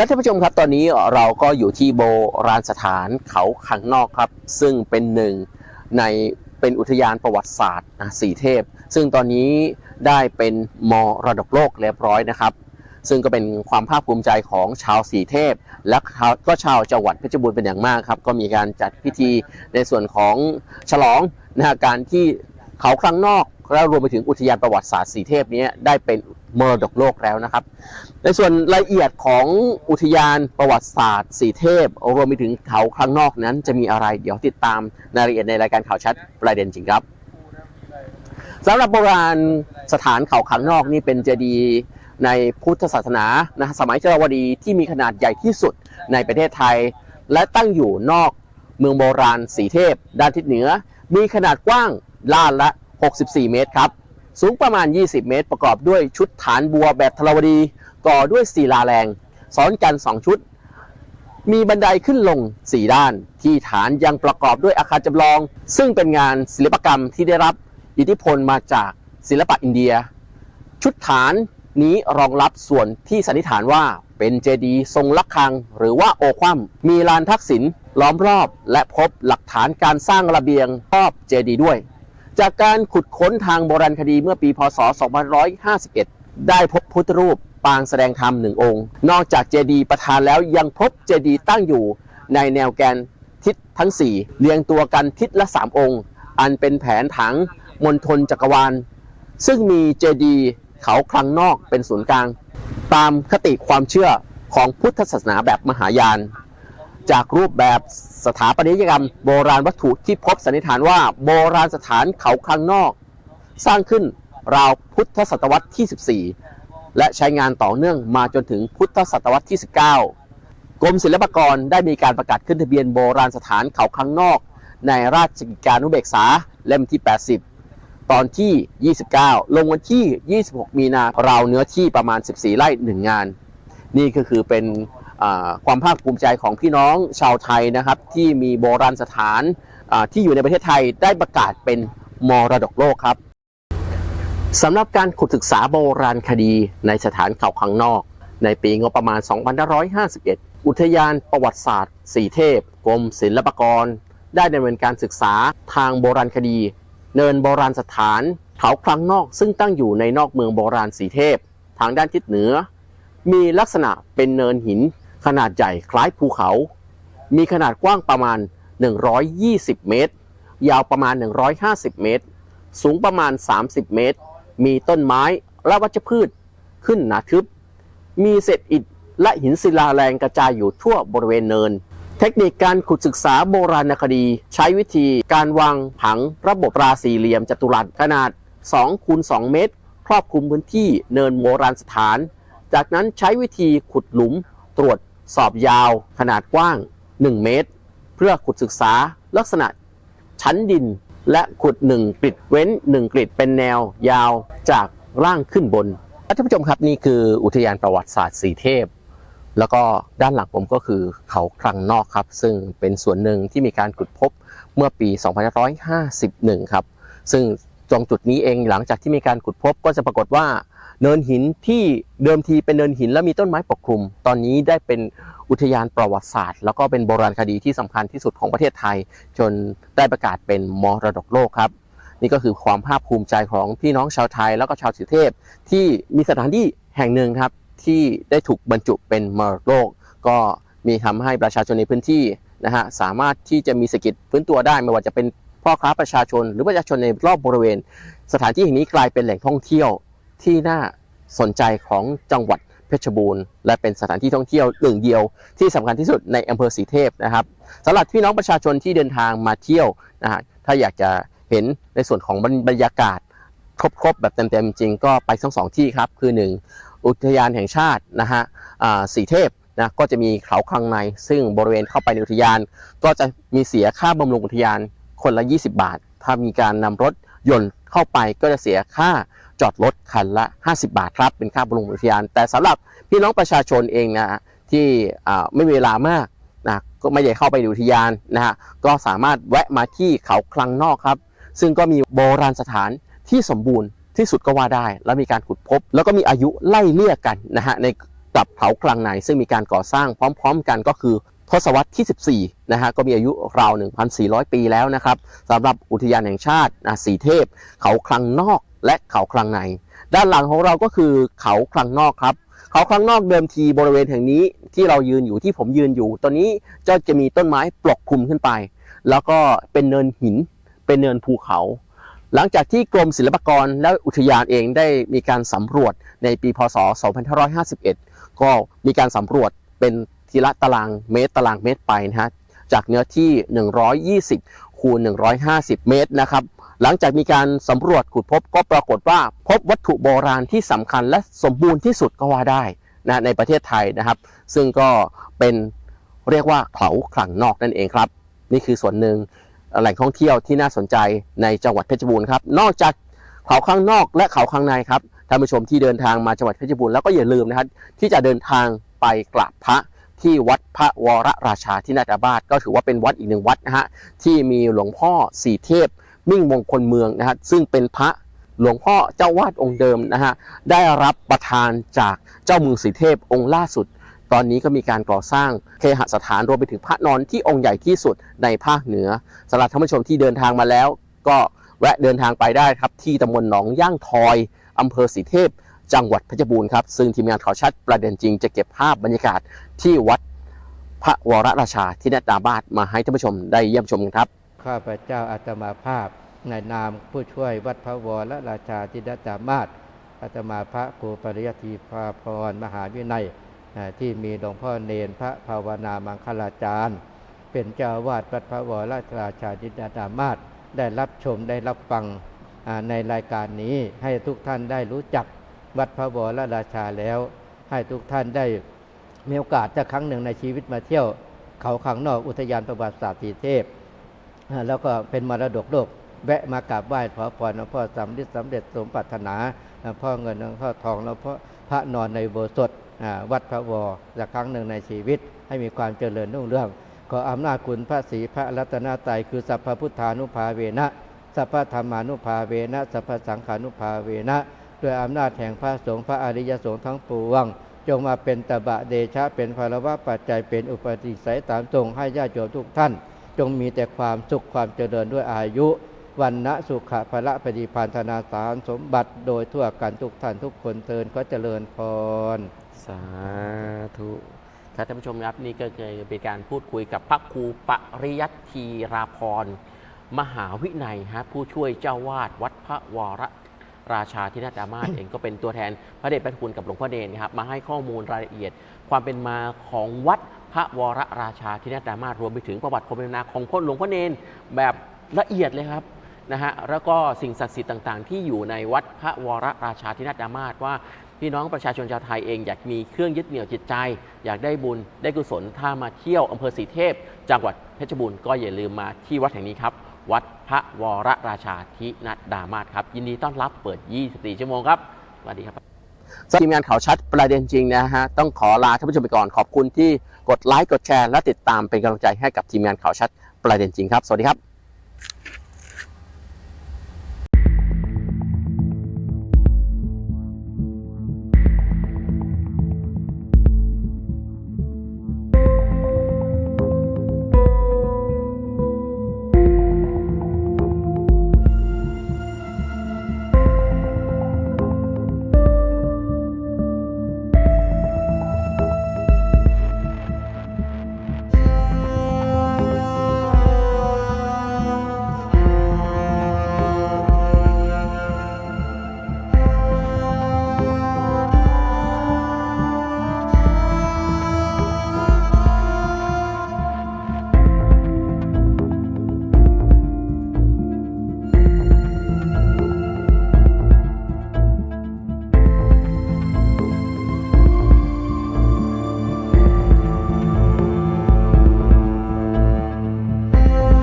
ครับท่านผู้ชมครับตอนนี้เราก็อยู่ที่โบราณสถานเขาขังนอกครับ ซึ่งเป็นหนึ่งในเป็นอุทยานประวัติศาสตร์นะสีเทพ ซึ่งตอนนี้ได้เป็นมรดกโลกเรียบร้อยนะครับ ซึ่งก็เป็นความภาคภูมิใจของชาวสีเทพ และก็ชาวจังหวัดเพชรบูรณ์เป็นอย่างมากครับ ก็มีการจัดพิธีในส่วนของฉลองนะฮะการที่ เขาคลังนอกแล้วรวมไปถึงอุทยานประวัติศาสตร์สีเทพนี้ได้เป็นมรดกโลกแล้วนะครับ ในส่วนรายละเอียดของอุทยานประวัติศาสตร์สีเทพ รวมไปถึงเขาครั้งนอกนั้น จะมีอะไรเดี๋ยวติดตามรายละเอียดในรายการข่าวชัดประเด็นจริงครับสำหรับโบราณสถานเขาครั้งนอกนี่เป็นเจดีย์ในพุทธศาสนานะสมัยเจรวดีที่มีขนาดใหญ่ที่สุดในประเทศไทย และตั้งอยู่นอกเมืองโบราณสีเทพ ด้านทิศเหนือ มีขนาดกว้าง ล้านละ 64 เมตรครับ สูงประมาณ 20 เมตร ประกอบด้วยชุดฐานบัวแบบธรวดี ก่อด้วยศิลาแรง ซ้อนกัน 2 ชุด มีบันไดขึ้นลง 4 ด้าน ที่ฐานยังประกอบด้วยอาคารจำลอง ซึ่งเป็นงานศิลปกรรมที่ได้รับอิทธิพลมาจากศิลปะอินเดีย ชุดฐานนี้รองรับส่วนที่สันนิษฐานว่าเป็นเจดีย์ทรงลักคัง หรือว่าโอคว่ำมีลานทักษิณล้อมรอบและพบหลักฐานการสร้างระเบียงรอบเจดีย์ด้วย จากการขุดค้นทางโบราณคดีเมื่อปีพศ2551 ได้พบพุทธรูปปางแสดงธรรมหนึ่งองค์ นอกจากเจดีย์ประธานแล้วยังพบเจดีย์ตั้งอยู่ในแนวแกนทิศทั้ง 4 เรียงตัวกันทิศละ 3 องค์ อันเป็นแผนผังมณฑลจักรวาล ซึ่งมีเจดีย์เขาคลังนอกเป็นศูนย์กลาง ตามคติความเชื่อของพุทธศาสนาแบบมหายาน จากรูปแบบสถาปัตยกรรม โบราณวัตถุที่พบสันนิษฐานว่าโบราณสถานเขาคลังนอก สร้างขึ้นราวพุทธศตวรรษที่ 14 และใช้งานต่อเนื่องมาจนถึงพุทธศตวรรษที่ 19 กรมศิลปากรได้มีการประกาศขึ้นทะเบียนโบราณสถานเขาคลังนอก ในราชกิจการนุเบกษาเล่มที่ 80 ตอนที่ 29 ลงวันที่ 26 มีนาราวเนื้อที่ประมาณ 14 ไร่ 1 งาน นี่ก็คือเป็น ความภาคภูมิใจของพี่น้องชาวไทยนะครับ ที่มีโบราณสถานที่อยู่ในประเทศไทยได้ประกาศเป็นมรดกโลกครับสำหรับการขุดศึกษาโบราณคดีในสถานเขาขังนอก ในปีงบประมาณ 2551 อุทยานประวัติศาสตร์สีเทพ กรมศิลปากร ได้ดำเนินการศึกษาทางโบราณคดี เนินโบราณสถานเขาคลังนอก ซึ่งตั้งอยู่ในนอกเมืองโบราณสีเทพ ทางด้านทิศเหนือ มีลักษณะเป็นเนินหิน ขนาดใหญ่คล้ายภูเขา มีขนาดกว้างประมาณ 120 เมตร ยาวประมาณ 150 เมตร สูงประมาณ 30 เมตร มีต้นไม้และวัชพืชขึ้นหนาทึบ มีเศษอิฐและหินศิลาแรงกระจายอยู่ทั่วบริเวณเนิน เทคนิคการขุดศึกษาโบราณคดี ใช้วิธีการวางผังระบบราสี่เหลี่ยมจัตุรัสขนาด2คูณ2เมตร ครอบคลุมพื้นที่เนินโบราณสถาน จากนั้นใช้วิธีขุดหลุมตรวจ สอบยาว ขนาดกว้าง 1 เมตร เพื่อขุดศึกษาลักษณะชั้นดินและขุด 1กริดเว้น 1กริดเป็นแนวยาวจากล่างขึ้นบนท่านผู้ชมครับนี่คืออุทยานประวัติศาสตร์สีเทพ แล้วก็ด้านหลังผมก็คือเขาคลังนอกครับ ซึ่งเป็นส่วนหนึ่งที่มีการขุดพบเมื่อปี 2551 ครับ ซึ่งตรงจุดนี้เองหลังจากที่มีการขุดพบก็จะปรากฏว่า เนินหินที่เดิมทีเป็นเนินหินและมีต้นไม้ปกคลุม ตอนนี้ได้เป็นอุทยานประวัติศาสตร์ แล้วก็เป็นโบราณคดีที่สำคัญที่สุดของประเทศไทย จนได้ประกาศเป็นมรดกโลกครับ นี่ก็คือความภาคภูมิใจของพี่น้องชาวไทย แล้วก็ชาวสิเทพ ที่มีสถานที่แห่งหนึ่งครับที่ได้ถูกบรรจุเป็นมรดกโลก ก็มีทำให้ประชาชนในพื้นที่นะฮะสามารถที่จะมีเศรษฐกิจฟื้นตัวได้ไม่ว่าจะเป็นพ่อค้าประชาชน หรือประชาชนในรอบบริเวณ สถานที่แห่งนี้กลายเป็นแหล่งท่องเที่ยว ที่น่าสนใจของจังหวัดเพชรบูรณ์และเป็นสถานที่ท่องเที่ยวหนึ่งเดียวที่สำคัญที่สุดในอำเภอสีเทพนะครับสำหรับพี่น้องประชาชนที่เดินทางมาเที่ยวนะฮะถ้าอยากจะเห็นในส่วนของบรรยากาศครบๆแบบเต็มๆจริงก็ไปทั้งสองที่ครับ คือ 1 อุทยานแห่งชาตินะฮะอ่าสีเทพนะก็จะมีเขาคลังใน ซึ่งบริเวณเข้าไปในอุทยาน ก็จะมีเสียค่าบำรุงอุทยานคนละ 20 บาท ถ้ามีการนำรถยนต์เข้าไปก็จะเสียค่า จอดรถคันละ 50 บาทครับ เป็นค่าบำรุงอุทยาน แต่สำหรับพี่น้องประชาชนเองนะที่ไม่มีเวลามากนะก็ไม่ได้เข้าไปในอุทยานนะฮะก็สามารถแวะมาที่เขาคลังนอกครับ ซึ่งก็มีโบราณสถานที่สมบูรณ์ที่สุดก็ว่าได้ แล้วมีการขุดพบ แล้วก็มีอายุไล่เลี่ยกันนะฮะในกับเขาคลังในซึ่งมีการก่อสร้างพร้อม ๆ กันก็คือ ทศวรรษที่ 14 นะฮะก็มีอายุราว 1,400 ปีแล้วนะครับสำหรับอุทยานแห่งชาตินะสีเทพ เขาคลังนอกและเขาคลังใน ด้านหลังของเราก็คือเขาคลังนอกครับ เขาคลังนอกเดิมทีบริเวณแห่งนี้ที่เรายืนอยู่ที่ผมยืนอยู่ ตอนนี้จะมีต้นไม้ปกคลุมขึ้นไป แล้วก็เป็นเนินหิน เป็นเนินภูเขา หลังจากที่กรมศิลปากรและอุทยานเองได้มีการสำรวจในปีพศ 2551 ก็มีการสำรวจเป็น ทีละตารางเมตรตารางเมตรไปนะฮะจากเนื้อที่ 120 คูณ 150 เมตรนะครับ หลังจากมีการสำรวจขุดพบก็ปรากฏว่าพบวัตถุโบราณที่สำคัญและสมบูรณ์ที่สุดก็ว่าได้นะในประเทศไทยนะครับ ซึ่งก็เป็นเรียกว่าเขาขลังนอกนั่นเองครับ นี่คือส่วนหนึ่งแหล่งท่องเที่ยวที่น่าสนใจในจังหวัดเพชรบูรณ์ครับนอกจากเขาข้างนอกและเขาข้างในครับท่านผู้ชมที่เดินทางมาจังหวัดเพชรบูรณ์แล้วก็อย่าลืมนะครับที่จะเดินทางไปกราบพระ ที่วัดพระวรราชาที่นาตาบาดก็ถือว่าเป็นวัดอีกหนึ่งวัดนะฮะที่มีหลวงพ่อสีเทพมิ่งมงคลเมืองนะฮะซึ่งเป็นพระหลวงพ่อเจ้าวาดองค์เดิมนะฮะได้รับประทานจากเจ้าเมืองสีเทพองค์ล่าสุด ตอนนี้ก็มีการก่อสร้างเคหสถานรวมไปถึงพระนอนที่องค์ใหญ่ที่สุดในภาคเหนือสำหรับท่านผู้ชมที่เดินทางมาแล้ว ก็แวะเดินทางไปได้ครับที่ตำบลหนองย่างทอยอำเภอสีเทพ จังหวัดเพชรบูรณ์ครับ ซึ่งทีมงานข่าวชัดประเด็นจริงจะเก็บภาพบรรยากาศที่วัดพระวรราชาที่นาตาบาดมาให้ท่านผู้ชมได้เยี่ยมชมกันครับ ข้าพเจ้าอาตมาภาพในนามผู้ช่วยวัดพระวรราชาธิดาจามาศอาตมาพระครูปริยัติภาพรมหาวินัยที่มีหลวงพ่อเนนพระภาวนามังคลาจารย์ เป็นเจ้าวาดวัดพระวรราชาธิดาจามาศได้รับชมได้รับฟังในรายการนี้ให้ทุกท่านได้รู้จัก วัดพระวรราชาแล้ว ให้ทุกท่านได้มีโอกาสจะครั้งหนึ่งในชีวิตมาเที่ยว เขาขังนอกอุทยานประวัติศาสตร์สีเทพ แล้วก็เป็นมรดกโลก แวะมากราบไหว้ขอพรหลวงพ่อสำลิดสำเร็จสมปรารถนาหลวงพ่อเงินหลวงพ่อทองหลวงพ่อพระนอนในโบสถวัดพระวรสักครั้งหนึ่งในชีวิต ให้มีความเจริญรุ่งเรือง ขออำนาจคุณพระศรีพระรัตนตรัยคือสัพพพุทธานุภาเวนะ สัพพธรรมานุภาเวนะ สัพพสังขานุภาเวนะ ด้วยอำนาจแห่งพระสงฆ์พระอริยสงฆ์ทั้งปวง จงมาเป็นตบะเดชะเป็นภารวะปัจจัยเป็นอุปติสัยตามตรงให้ญาติโยมทุกท่าน จงมีแต่ความสุขความเจริญด้วยอายุวันณะสุขะพละปฏิพันธนาสารสมบัติโดยทั่วกันทุกท่านทุกคนเทินก็เจริญพร สาธุครับท่านผู้ชมครับนี่ก็เคยเป็นการพูดคุยกับพระครูปริยัตทีราพร มหาวินัยฮะผู้ช่วยเจ้าวาดวัดพระวร ราชาธินาดามาศเองก็เป็นตัวแทนพระเดชพระคุณกับหลวงพ่อเดชนะครับมาให้ข้อมูลรายละเอียด ความเป็นมาของวัดพระวรราชาธินาดามาศรวมไปถึงประวัติความเป็นมาของพ่อหลวงพ่อเนนแบบละเอียดเลยครับนะฮะแล้วก็สิ่งศักดิ์สิทธิ์ต่างๆ ที่อยู่ในวัดพระวรราชาธินาดามาศว่าพี่น้องประชาชนชาวไทยเองอยากมีเครื่องยึดเหนี่ยวจิตใจ อยากได้บุญได้กุศลถ้ามาเที่ยวอำเภอศรีเทพ จังหวัดเพชรบูรณ์ก็อย่าลืมมาที่วัดแห่งนี้ครับ วัดพระวรราชาธินาดามาศครับ ยินดีต้อนรับเปิด 24 ชั่วโมงครับสวัสดีครับทีมงานข่าวชัดประเด็นจริงนะฮะต้องขอลาท่านผู้ชมไปก่อนขอบคุณที่กดไลค์กดแชร์และติดตามเป็นกำลังใจให้กับทีมงานข่าวชัดประเด็นจริงครับ สวัสดีครับ